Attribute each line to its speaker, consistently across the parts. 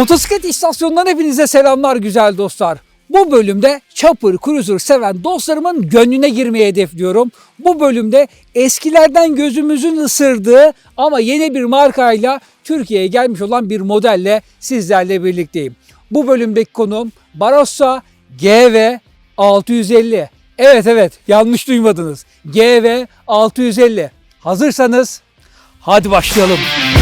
Speaker 1: Motosiklet istasyonundan hepinize selamlar güzel dostlar. Bu bölümde Chopper Cruiser seven dostlarımın gönlüne girmeyi hedefliyorum. Bu bölümde eskilerden gözümüzün ısırdığı ama yeni bir markayla Türkiye'ye gelmiş olan bir modelle sizlerle birlikteyim. Bu bölümdeki konuğum Barossa GV 650. Evet evet yanlış duymadınız. GV 650. Hazırsanız hadi başlayalım. Şimdi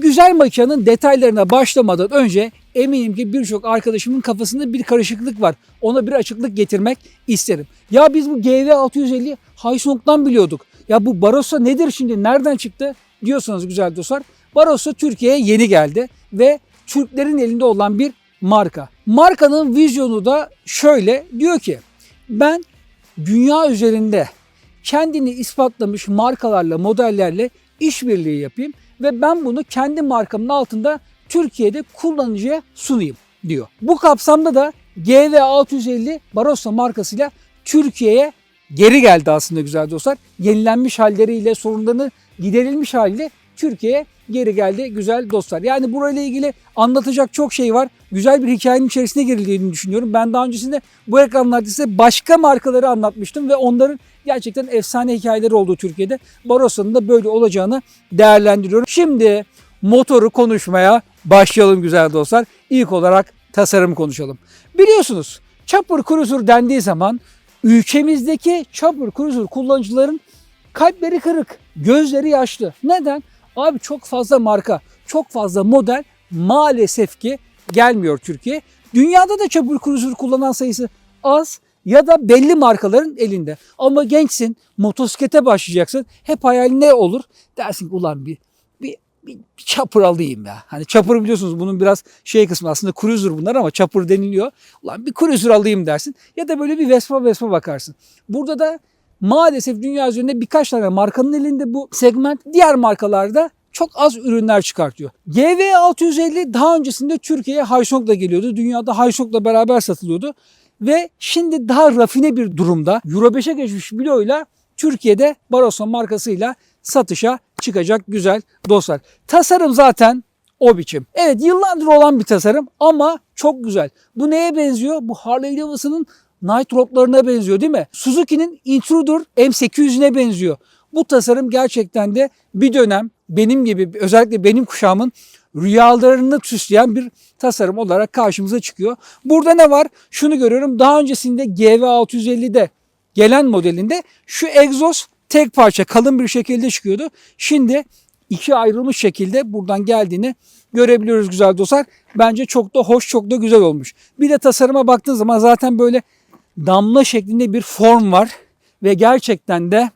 Speaker 1: güzel makinenin detaylarına başlamadan önce eminim ki birçok arkadaşımın kafasında bir karışıklık var. Ona bir açıklık getirmek isterim. Ya biz bu GV 650 Haysong'dan biliyorduk. Ya bu Barossa nedir şimdi? Nereden çıktı? Diyorsanız güzel dostlar. Barossa Türkiye'ye yeni geldi ve Türklerin elinde olan bir marka. Markanın vizyonu da şöyle diyor ki ben dünya üzerinde kendini ispatlamış markalarla, modellerle işbirliği yapayım ve ben bunu kendi markamın altında Türkiye'de kullanıcıya sunayım diyor. Bu kapsamda da GV650 Barossa markasıyla Türkiye'ye geri geldi aslında güzel dostlar. Yenilenmiş halleriyle sorunlarını giderilmiş haliyle Türkiye'ye geri geldi güzel dostlar. Yani burayla ilgili anlatacak çok şey var. Güzel bir hikayenin içerisine girildiğini düşünüyorum. Ben daha öncesinde bu ekranlarda size başka markaları anlatmıştım ve onların gerçekten efsane hikayeleri olduğu Türkiye'de. Barossa'nın da böyle olacağını değerlendiriyorum. Şimdi motoru konuşmaya başlayalım güzel dostlar. İlk olarak tasarım konuşalım. Biliyorsunuz Chopper Cruiser dendiği zaman ülkemizdeki Chopper Cruiser kullanıcıların kalpleri kırık, gözleri yaşlı. Neden? Abi çok fazla marka, çok fazla model maalesef ki gelmiyor Türkiye. Dünyada da Chopper Cruiser kullanan sayısı az ya da belli markaların elinde. Ama gençsin, motosiklete başlayacaksın. Hep hayalin ne olur? Dersin ki ulan bir, bir, bir, bir chopper alayım ya. Hani chopper biliyorsunuz bunun biraz şey kısmı aslında cruiser bunlar ama chopper deniliyor. Ulan bir cruiser alayım dersin. Ya da böyle bir Vespa Vespa bakarsın. Burada da maalesef dünya üzerinde birkaç tane markanın elinde bu segment. Diğer markalarda çok az ürünler çıkartıyor. GV650 daha öncesinde Türkiye'ye Haysong'la geliyordu. Dünyada Haysong'la beraber satılıyordu. Ve şimdi daha rafine bir durumda Euro 5'e geçmiş bloğuyla Türkiye'de Barossa markasıyla satışa çıkacak güzel dostlar. Tasarım zaten o biçim. Evet yıllardır olan bir tasarım ama çok güzel. Bu neye benziyor? Bu Harley Davidson'ın Night Road'larına benziyor değil mi? Suzuki'nin Intruder M800'üne benziyor. Bu tasarım gerçekten de bir dönem benim gibi özellikle benim kuşağımın rüyalarını süsleyen bir tasarım olarak karşımıza çıkıyor. Burada ne var? Şunu görüyorum. Daha öncesinde GV650'de gelen modelinde şu egzoz tek parça kalın bir şekilde çıkıyordu. Şimdi iki ayrılmış şekilde buradan geldiğini görebiliyoruz güzel dostlar. Bence çok da hoş, çok da güzel olmuş. Bir de tasarıma baktığın zaman zaten böyle damla şeklinde bir form var ve gerçekten de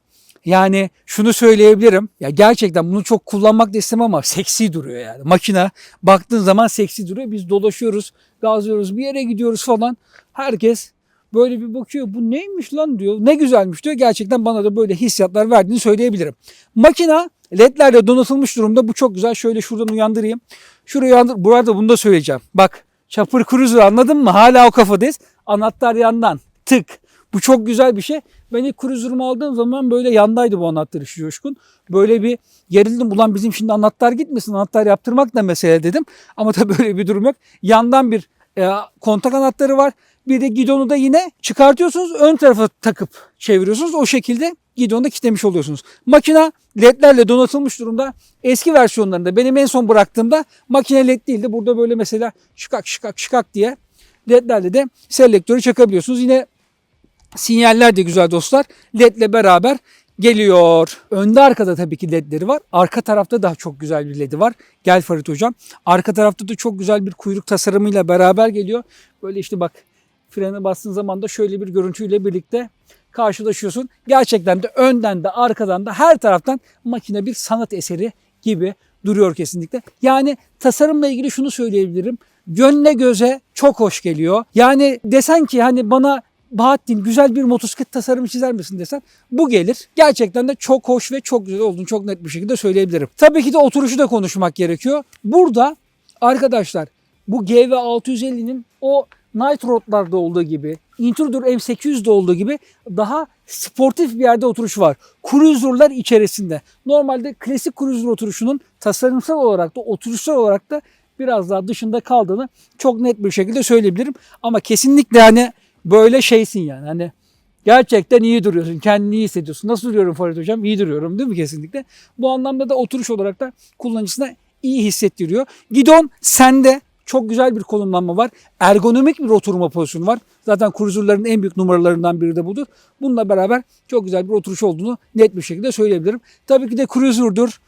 Speaker 1: yani şunu söyleyebilirim. Ya gerçekten bunu çok kullanmak da istemem ama seksi duruyor yani. Makine baktığın zaman seksi duruyor. Biz dolaşıyoruz, gazlıyoruz, bir yere gidiyoruz falan. Herkes böyle bir bakıyor. Bu neymiş lan diyor. Ne güzelmiş diyor. Gerçekten bana da böyle hissiyatlar verdiğini söyleyebilirim. Makina ledlerle donatılmış durumda. Bu çok güzel. Şöyle şuradan uyandırayım. Şurayı uyandır. Burada bunu da söyleyeceğim. Bak Chopper Cruiser anladın mı? Hala o kafadayız. Anahtar yandan. Tık. Bu çok güzel bir şey. Ben ilk cruiser'ımı aldığım zaman böyle yandaydı bu anahtar işi coşkun. Böyle bir gerildim. Ulan bizim şimdi anahtar gitmesin. Anahtar yaptırmak da mesele dedim. Ama tabii böyle bir durum yok. Yandan bir e, kontak anahtarı var. Bir de gidonu da yine çıkartıyorsunuz. Ön tarafa takıp çeviriyorsunuz. O şekilde gidonu da kilitlemiş oluyorsunuz. Makina ledlerle donatılmış durumda. Eski versiyonlarında benim en son bıraktığımda makine led değildi. Burada böyle mesela şıkak şıkak şıkak diye ledlerle de selektörü çakabiliyorsunuz. Yine Sinyaller de güzel dostlar. LED ile beraber geliyor. Önde arkada tabii ki ledleri var. Arka tarafta da çok güzel bir ledi var. Gel Farid hocam. Arka tarafta da çok güzel bir kuyruk tasarımıyla beraber geliyor. Böyle işte bak frene bastığın zaman da şöyle bir görüntüyle birlikte karşılaşıyorsun. Gerçekten de önden de arkadan da her taraftan makine bir sanat eseri gibi duruyor kesinlikle. Yani tasarımla ilgili şunu söyleyebilirim. Gönle göze çok hoş geliyor. Yani desen ki hani bana Bahattin güzel bir motosiklet tasarımı çizer misin desen bu gelir. Gerçekten de çok hoş ve çok güzel olduğunu çok net bir şekilde söyleyebilirim. Tabii ki de oturuşu da konuşmak gerekiyor. Burada arkadaşlar bu GV650'nin o Night Road'larda olduğu gibi, Intruder M800'de olduğu gibi daha sportif bir yerde oturuş var. Cruiser'lar içerisinde. Normalde klasik Cruiser oturuşunun tasarımsal olarak da oturuşsal olarak da biraz daha dışında kaldığını çok net bir şekilde söyleyebilirim. Ama kesinlikle hani böyle şeysin yani hani gerçekten iyi duruyorsun. Kendini iyi hissediyorsun. Nasıl duruyorum Farid Hocam? İyi duruyorum değil mi kesinlikle? Bu anlamda da oturuş olarak da kullanıcısına iyi hissettiriyor. Gidon sende çok güzel bir konumlanma var. Ergonomik bir oturma pozisyonu var. Zaten cruiser'ların en büyük numaralarından biri de budur. Bununla beraber çok güzel bir oturuş olduğunu net bir şekilde söyleyebilirim. Tabii ki de cruiser'dur.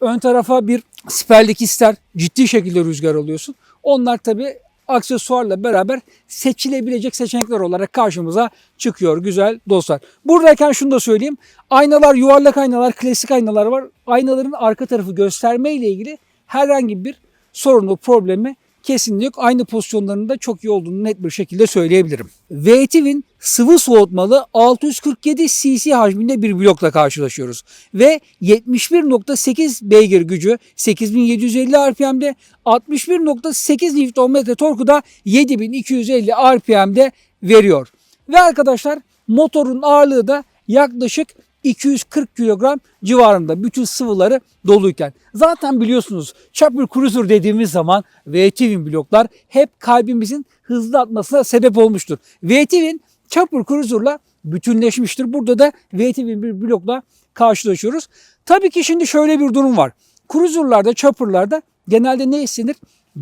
Speaker 1: Ön tarafa bir siperlik ister. Ciddi şekilde rüzgar alıyorsun. Onlar tabii aksesuarla beraber seçilebilecek seçenekler olarak karşımıza çıkıyor güzel dostlar. Buradayken şunu da söyleyeyim. Aynalar yuvarlak aynalar, klasik aynalar var. Aynaların arka tarafı gösterme ile ilgili herhangi bir sorunu, problemi kesinlikle yok. Aynı pozisyonlarında çok iyi olduğunu net bir şekilde söyleyebilirim. V-Twin sıvı soğutmalı 647 cc hacminde bir blokla karşılaşıyoruz. Ve 71.8 beygir gücü 8750 RPM'de 61.8 Nm torku da 7250 RPM'de veriyor. Ve arkadaşlar motorun ağırlığı da yaklaşık 240 kilogram civarında bütün sıvıları doluyken. Zaten biliyorsunuz Chopper Cruiser dediğimiz zaman V-Twin bloklar hep kalbimizin hızlı atmasına sebep olmuştur. V-Twin Chopper Cruiser'la bütünleşmiştir. Burada da V-Twin bir blokla karşılaşıyoruz. Tabii ki şimdi şöyle bir durum var. Cruiser'larda, Chopper'larda genelde ne istenir?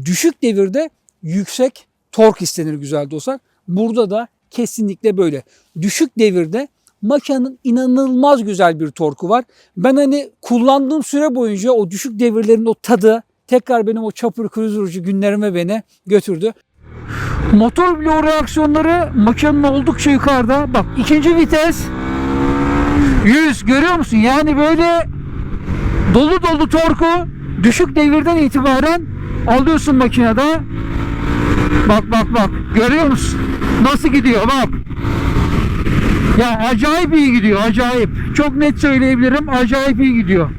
Speaker 1: Düşük devirde yüksek tork istenir güzel dostlar. Burada da kesinlikle böyle. Düşük devirde makinenin inanılmaz güzel bir torku var. Ben hani kullandığım süre boyunca o düşük devirlerin o tadı tekrar benim o chopper cruiser'cı günlerime beni götürdü. Motor bloğu reaksiyonları makinenin oldukça yukarıda. Bak ikinci vites 100 görüyor musun? Yani böyle dolu dolu torku düşük devirden itibaren alıyorsun makinede. Bak bak bak görüyor musun? Nasıl gidiyor bak. Ya acayip iyi gidiyor acayip. Çok net söyleyebilirim acayip iyi gidiyor.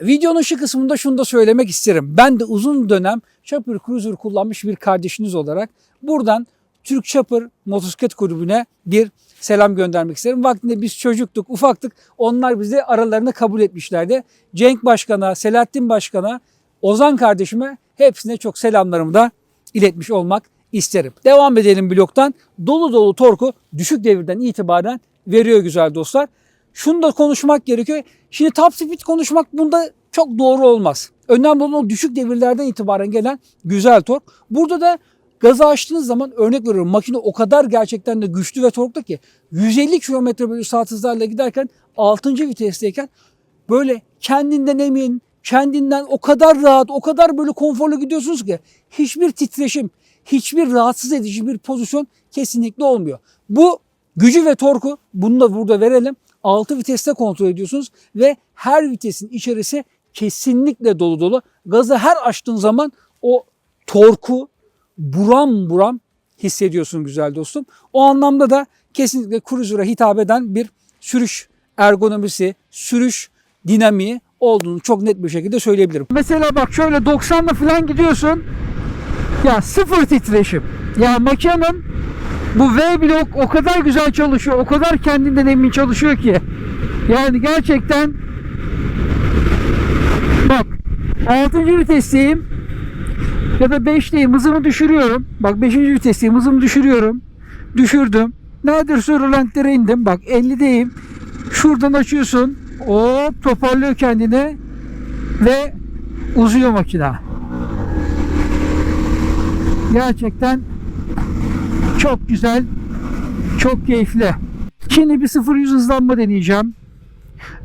Speaker 1: Videonun şu kısmında şunu da söylemek isterim. Ben de uzun dönem Chopper Cruiser kullanmış bir kardeşiniz olarak buradan Türk Chopper Motosiklet Kulübü'ne bir selam göndermek isterim. Vaktinde biz çocuktuk, ufaktık. Onlar bizi aralarına kabul etmişlerdi. Cenk Başkan'a, Selahattin Başkan'a, Ozan kardeşime hepsine çok selamlarımı da iletmiş olmak isterim. Devam edelim bloktan. Dolu dolu torku düşük devirden itibaren veriyor güzel dostlar. Şunu da konuşmak gerekiyor. Şimdi top speed konuşmak bunda çok doğru olmaz. Önemli olan o düşük devirlerden itibaren gelen güzel tork. Burada da gazı açtığınız zaman örnek veriyorum makine o kadar gerçekten de güçlü ve torklu ki 150 km bölü saat hızlarla giderken 6. vitesteyken böyle kendinden emin, kendinden o kadar rahat, o kadar böyle konforlu gidiyorsunuz ki hiçbir titreşim, hiçbir rahatsız edici bir pozisyon kesinlikle olmuyor. Bu gücü ve torku bunu da burada verelim. 6 viteste kontrol ediyorsunuz ve her vitesin içerisi kesinlikle dolu dolu. Gazı her açtığın zaman o torku buram buram hissediyorsun güzel dostum. O anlamda da kesinlikle cruiser'a hitap eden bir sürüş ergonomisi, sürüş dinamiği olduğunu çok net bir şekilde söyleyebilirim. Mesela bak şöyle 90'la falan gidiyorsun. Ya sıfır titreşim. Ya makinenin bu V blok o kadar güzel çalışıyor. O kadar kendinden emin çalışıyor ki. Yani gerçekten bak 6. vitesteyim ya da 5'teyim hızımı düşürüyorum. Bak 5. vitesteyim hızımı düşürüyorum. Düşürdüm. Nadir sürülentlere indim. Bak 50'deyim. Şuradan açıyorsun. Hop toparlıyor kendini ve uzuyor makine. Gerçekten çok güzel, çok keyifli. Şimdi bir 0-100 hızlanma deneyeceğim.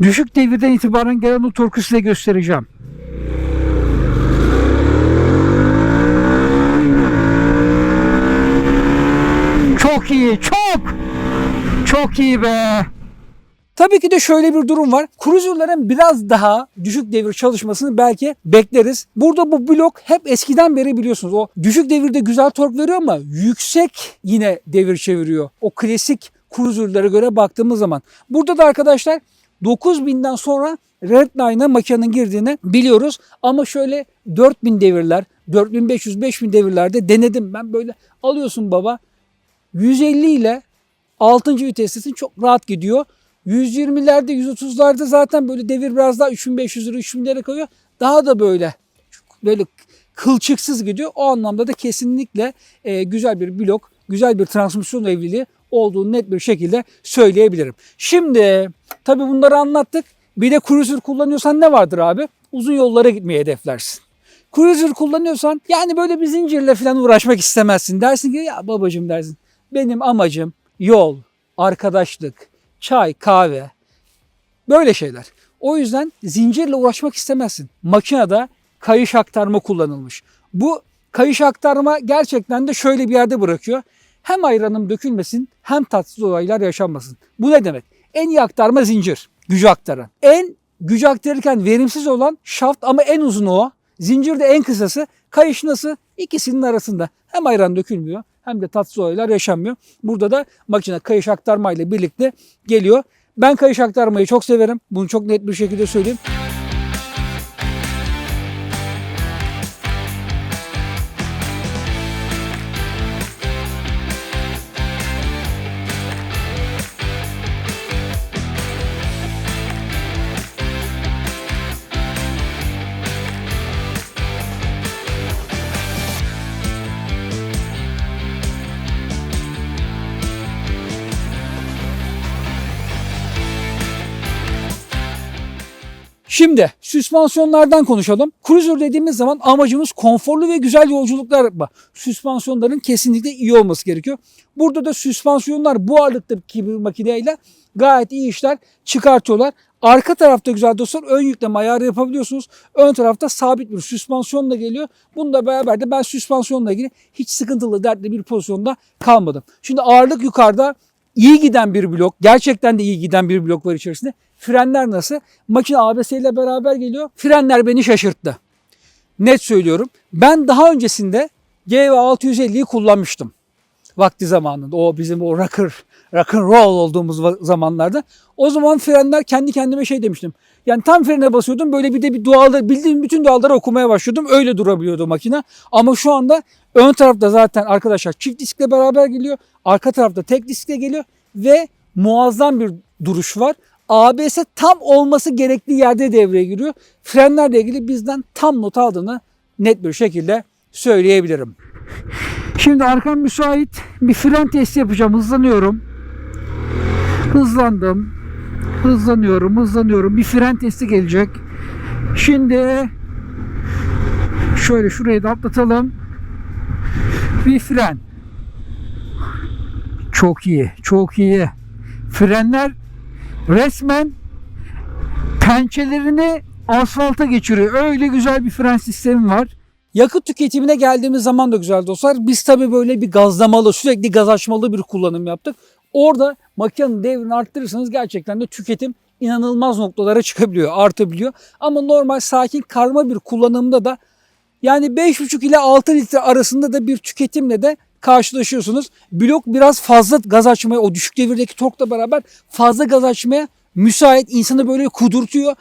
Speaker 1: Düşük devirden itibaren gelen o torku size göstereceğim. Çok iyi, çok! Çok iyi be! Tabii ki de şöyle bir durum var. Cruiser'ların biraz daha düşük devir çalışmasını belki bekleriz. Burada bu blok hep eskiden beri biliyorsunuz. O düşük devirde güzel tork veriyor ama yüksek yine devir çeviriyor. O klasik Cruiser'lara göre baktığımız zaman. Burada da arkadaşlar 9000'den sonra Redline'a makinenin girdiğini biliyoruz. Ama şöyle 4000 devirler, 4500-5000 devirlerde denedim. Ben böyle alıyorsun baba 150 ile 6. vitestesin çok rahat gidiyor. 120'lerde 130'larda zaten böyle devir biraz daha 3500 lira 3000 lira koyuyor. Daha da böyle böyle kılçıksız gidiyor. O anlamda da kesinlikle e, güzel bir blok, güzel bir transmisyon evliliği olduğunu net bir şekilde söyleyebilirim. Şimdi tabii bunları anlattık. Bir de cruiser kullanıyorsan ne vardır abi? Uzun yollara gitmeyi hedeflersin. Cruiser kullanıyorsan yani böyle bir zincirle falan uğraşmak istemezsin. Dersin ki ya babacım dersin. Benim amacım yol, arkadaşlık, çay, kahve. Böyle şeyler. O yüzden zincirle uğraşmak istemezsin. Makinede kayış aktarma kullanılmış. Bu kayış aktarma gerçekten de şöyle bir yerde bırakıyor. Hem ayranım dökülmesin hem tatsız olaylar yaşanmasın. Bu ne demek? En iyi aktarma zincir. Gücü aktaran. En gücü aktarırken verimsiz olan şaft ama en uzun o. Zincirde en kısası. Kayış nasıl? İkisinin arasında. Hem ayran dökülmüyor hem de tatsız olaylar yaşanmıyor. Burada da makine kayış aktarma ile birlikte geliyor. Ben kayış aktarmayı çok severim. Bunu çok net bir şekilde söyleyeyim. Şimdi süspansiyonlardan konuşalım. Cruiser dediğimiz zaman amacımız konforlu ve güzel yolculuklar yapma. Süspansiyonların kesinlikle iyi olması gerekiyor. Burada da süspansiyonlar bu ağırlıktaki bir makineyle gayet iyi işler çıkartıyorlar. Arka tarafta güzel dostlar ön yükleme ayarı yapabiliyorsunuz. Ön tarafta sabit bir süspansiyonla geliyor. Bununla beraber de ben süspansiyonla ilgili hiç sıkıntılı dertli bir pozisyonda kalmadım. Şimdi ağırlık yukarıda iyi giden bir blok. Gerçekten de iyi giden bir blok var içerisinde. Frenler nasıl? Makine ABS ile beraber geliyor. Frenler beni şaşırttı. Net söylüyorum. Ben daha öncesinde GV 650'yi kullanmıştım. Vakti zamanında. O bizim o rocker, rock and roll olduğumuz zamanlarda. O zaman frenler kendi kendime şey demiştim. Yani tam frene basıyordum böyle bir de bir duaları bildiğim bütün duaları okumaya başlıyordum. Öyle durabiliyordu makine. Ama şu anda ön tarafta zaten arkadaşlar çift diskle beraber geliyor. Arka tarafta tek diskle geliyor ve muazzam bir duruş var. ABS tam olması gerektiği yerde devreye giriyor. Frenlerle ilgili bizden tam not aldığını net bir şekilde söyleyebilirim. Şimdi arkam müsait. Bir fren testi yapacağım. Hızlanıyorum. Hızlandım. Hızlanıyorum, hızlanıyorum. Bir fren testi gelecek. Şimdi şöyle şurayı da atlatalım. Bir fren. Çok iyi, çok iyi. Frenler resmen pençelerini asfalta geçiriyor. Öyle güzel bir fren sistemi var. Yakıt tüketimine geldiğimiz zaman da güzel dostlar. Biz tabii böyle bir gazlamalı, sürekli gaz açmalı bir kullanım yaptık. Orada makinenin devrini arttırırsanız gerçekten de tüketim inanılmaz noktalara çıkabiliyor, artabiliyor. Ama normal sakin karma bir kullanımda da yani 5,5 ile 6 litre arasında da bir tüketimle de karşılaşıyorsunuz. Blok biraz fazla gaz açmaya, o düşük devirdeki torkla beraber fazla gaz açmaya müsait. insanı böyle kudurtuyor.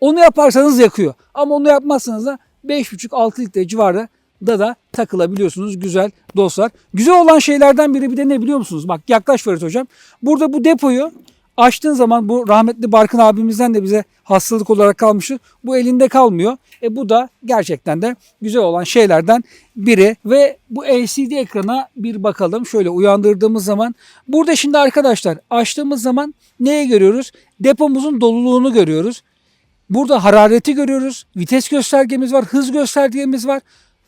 Speaker 1: Onu yaparsanız yakıyor. Ama onu yapmazsanız da 5,5-6 litre civarı da da takılabiliyorsunuz güzel dostlar. Güzel olan şeylerden biri bir de ne biliyor musunuz? Bak yaklaş Ferit hocam. Burada bu depoyu açtığın zaman bu rahmetli Barkın abimizden de bize hastalık olarak kalmıştı. Bu elinde kalmıyor. E bu da gerçekten de güzel olan şeylerden biri ve bu LCD ekrana bir bakalım. Şöyle uyandırdığımız zaman burada şimdi arkadaşlar açtığımız zaman neye görüyoruz? Depomuzun doluluğunu görüyoruz. Burada harareti görüyoruz. Vites göstergemiz var, hız göstergemiz var,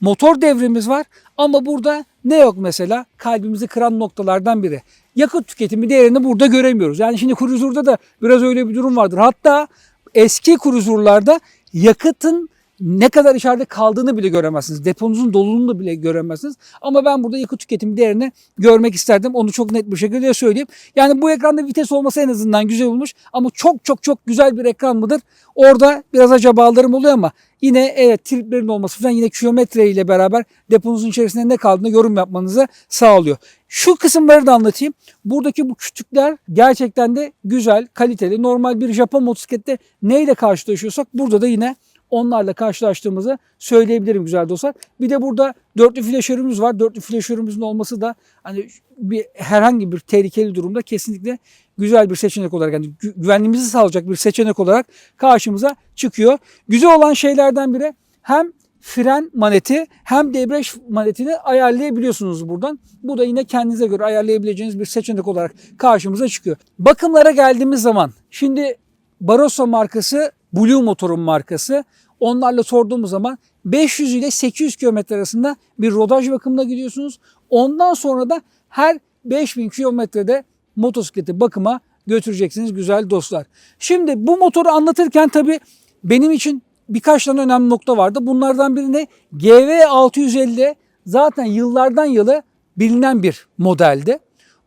Speaker 1: motor devrimiz var. Ama burada ne yok mesela? Kalbimizi kıran noktalardan biri. Yakıt tüketimi değerini burada göremiyoruz. Yani şimdi Cruiser'da da biraz öyle bir durum vardır. Hatta eski Cruiser'larda yakıtın ne kadar içeride kaldığını bile göremezsiniz. Deponuzun doluluğunu bile göremezsiniz. Ama ben burada yakıt tüketimi değerini görmek isterdim. Onu çok net bir şekilde söyleyeyim. Yani bu ekranda vites olması en azından güzel olmuş. Ama çok çok çok güzel bir ekran mıdır? Orada biraz acabalarım oluyor ama yine evet triplerin olması falan yine kilometre ile beraber deponuzun içerisinde ne kaldığını yorum yapmanızı sağlıyor. Şu kısımları da anlatayım. Buradaki bu kütükler gerçekten de güzel, kaliteli. Normal bir Japon motosiklette neyle karşılaşıyorsak burada da yine onlarla karşılaştığımızı söyleyebilirim güzel dostlar. Bir de burada dörtlü flaşörümüz var. Dörtlü flaşörümüzün olması da hani bir herhangi bir tehlikeli durumda kesinlikle güzel bir seçenek olarak yani gü- güvenliğimizi sağlayacak bir seçenek olarak karşımıza çıkıyor. Güzel olan şeylerden biri hem fren maneti hem debriyaj manetini ayarlayabiliyorsunuz buradan. Bu da yine kendinize göre ayarlayabileceğiniz bir seçenek olarak karşımıza çıkıyor. Bakımlara geldiğimiz zaman şimdi Barossa markası Blue Motor'un markası. Onlarla sorduğumuz zaman 500 ile 800 kilometre arasında bir rodaj bakımına gidiyorsunuz. Ondan sonra da her 5000 kilometrede motosikleti bakıma götüreceksiniz güzel dostlar. Şimdi bu motoru anlatırken tabii benim için birkaç tane önemli nokta vardı. Bunlardan biri ne? GV 650 zaten yıllardan yılı bilinen bir modeldi.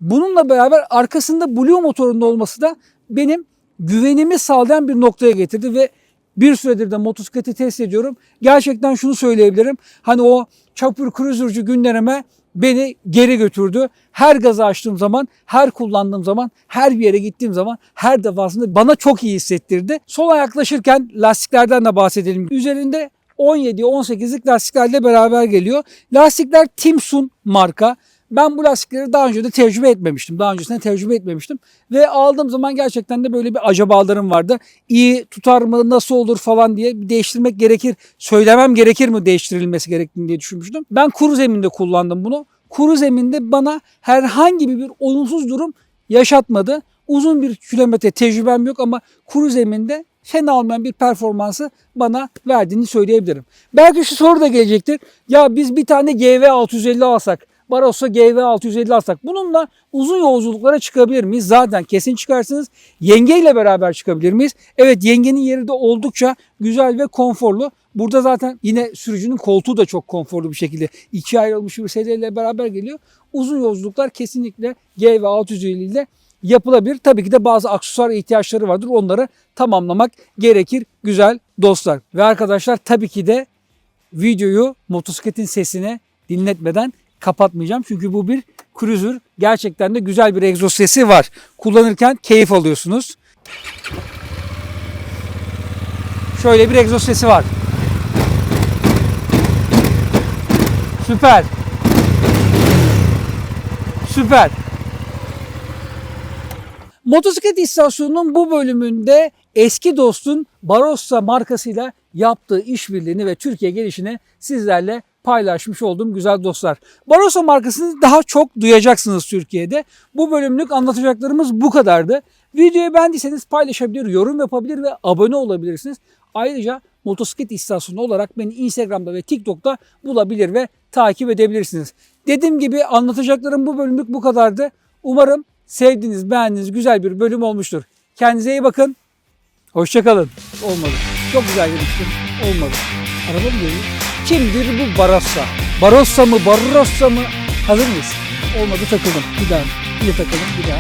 Speaker 1: Bununla beraber arkasında Blue motorunda olması da benim güvenimi sağlayan bir noktaya getirdi ve bir süredir de motosikleti test ediyorum. Gerçekten şunu söyleyebilirim. Hani o çapur cruiser'cı günlerime beni geri götürdü. Her gazı açtığım zaman, her kullandığım zaman, her bir yere gittiğim zaman her defasında bana çok iyi hissettirdi. Sola yaklaşırken lastiklerden de bahsedelim. Üzerinde 17-18'lik lastiklerle beraber geliyor. Lastikler Timsun marka. Ben bu lastikleri daha önce de tecrübe etmemiştim. Daha öncesinde tecrübe etmemiştim. Ve aldığım zaman gerçekten de böyle bir acabalarım vardı. İyi tutar mı, nasıl olur falan diye bir değiştirmek gerekir. Söylemem gerekir mi değiştirilmesi gerektiğini diye düşünmüştüm. Ben kuru zeminde kullandım bunu. Kuru zeminde bana herhangi bir olumsuz durum yaşatmadı. Uzun bir kilometre tecrübem yok ama kuru zeminde fena olmayan bir performansı bana verdiğini söyleyebilirim. Belki şu soru da gelecektir. Ya biz bir tane GV 650 alsak, Barossa GV 650 alsak bununla uzun yolculuklara çıkabilir miyiz? Zaten kesin çıkarsınız. Yengeyle beraber çıkabilir miyiz? Evet yengenin yeri de oldukça güzel ve konforlu. Burada zaten yine sürücünün koltuğu da çok konforlu bir şekilde ikiye ayrılmış bir sedyeyle beraber geliyor. Uzun yolculuklar kesinlikle GV 650 ile yapılabilir. Tabii ki de bazı aksesuar ihtiyaçları vardır. Onları tamamlamak gerekir güzel dostlar. Ve arkadaşlar tabii ki de videoyu motosikletin sesine dinletmeden kapatmayacağım. Çünkü bu bir cruiser. Gerçekten de güzel bir egzoz sesi var. Kullanırken keyif alıyorsunuz. Şöyle bir egzoz sesi var. Süper. Süper. Motosiklet istasyonunun bu bölümünde eski dostun Barossa markasıyla yaptığı işbirliğini ve Türkiye gelişini sizlerle paylaşmış olduğum güzel dostlar. Barossa markasını daha çok duyacaksınız Türkiye'de. Bu bölümlük anlatacaklarımız bu kadardı. Videoyu beğendiyseniz paylaşabilir, yorum yapabilir ve abone olabilirsiniz. Ayrıca motosiklet istasyonu olarak beni Instagram'da ve TikTok'ta bulabilir ve takip edebilirsiniz. Dediğim gibi anlatacaklarım bu bölümlük bu kadardı. Umarım sevdiğiniz, beğendiğiniz güzel bir bölüm olmuştur. Kendinize iyi bakın. Hoşçakalın. Olmadı. Çok güzel demiştim. Olmadı. Araba mı geliyor? Kimdir bu Barossa? Barossa mı, Barossa mı? Hazır mıyız? Olmadı takıldım. Bir daha. Bir takalım, bir daha.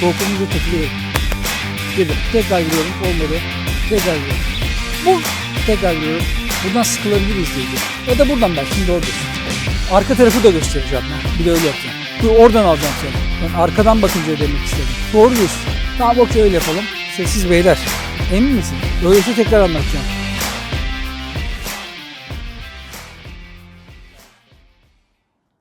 Speaker 1: Soğukunca takılıyorum. Girdim. Tekrar giriyorum. Olmadı. Tekrar giriyorum. Bu. Tekrar giriyorum. Buradan sıkılabilir izleyici. Ya da buradan ben şimdi oradasın. Arka tarafı da göstereceğim ben. Bir de öyle yapacağım. Dur oradan alacağım seni. Ben arkadan bakınca demek istedim. Doğru diyorsun. Tamam okey öyle yapalım. Sessiz beyler. Emin misin? Öyleyse tekrar anlatacağım.